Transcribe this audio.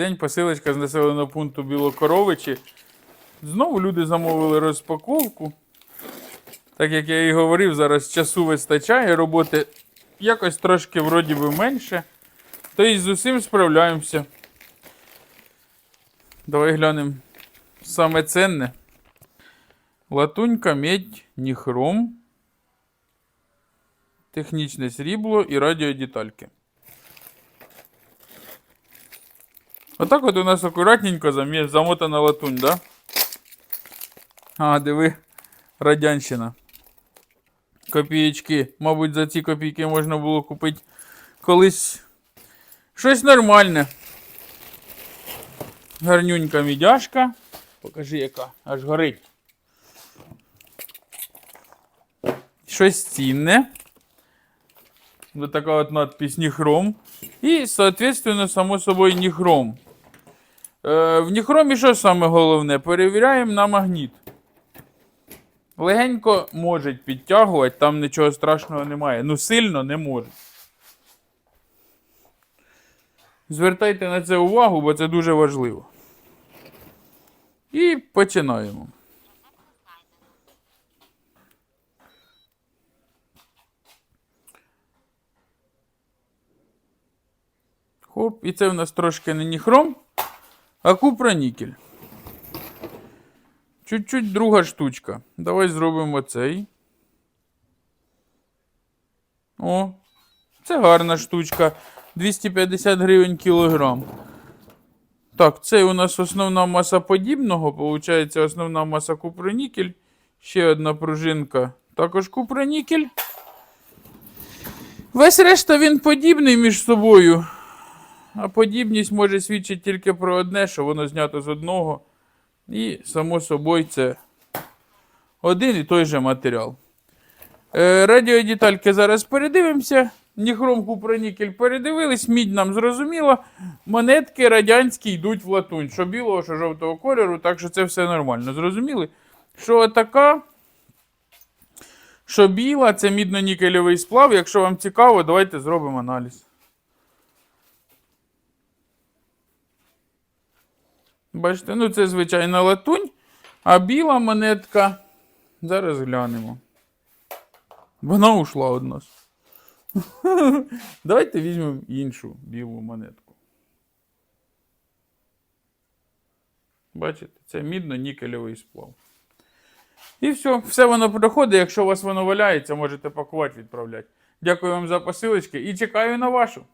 День посилочка з населеного пункту Білокоровичі. Знову люди замовили розпаковку. Так як я і говорив, зараз часу вистачає, роботи якось трошки вроді би менше. То і з усім справляємося. Давай глянемо саме ценне. Латунька, медь, ніхром, технічне срібло і радіодетальки. Отак от у нас акуратненько замотана латунь, да? А, диви, радянщина. Копієчки. Мабуть, за ці копійки можна було купити колись щось нормальне. Гарнюнька мідяшка. Покажи, яка. Аж горить. Щось цінне. Вот така от надпись Ніхром. І, соответственно, само собою Ніхром. Е, в Ніхромі що саме головне? Перевіряємо на магніт. Легенько може підтягувати, там нічого страшного немає. Ну сильно не може. Звертайте на це увагу, бо це дуже важливо. І починаємо. Хоп, і це в нас трошки не ніхром, а купронікель. Чуть-чуть друга штучка. Давай зробимо цей. О, це гарна штучка. 250 гривень кілограм. Так, це у нас основна маса подібного. Получається основна маса купронікель. Ще одна пружинка. Також купронікель. Весь решта він подібний між собою. А подібність може свідчити тільки про одне, що воно знято з одного. І, само собою, це один і той же матеріал. Е, радіодетальки зараз передивимося. Ніхром купронікель передивились, мідь нам зрозуміло. Монетки радянські йдуть в латунь. Що білого, що жовтого кольору, так що це все нормально. Зрозуміли? Що така, що біла, це мідно-нікельовий сплав. Якщо вам цікаво, давайте зробимо аналіз. Бачите, ну це звичайна латунь, а біла монетка. Зараз глянемо. Вона ушла від нас. Давайте візьмемо іншу білу монетку. Бачите, це мідно-нікельовий сплав. І все, все воно проходить. Якщо у вас воно валяється, можете пакувати, відправляти. Дякую вам за посилочки і чекаю на вашу.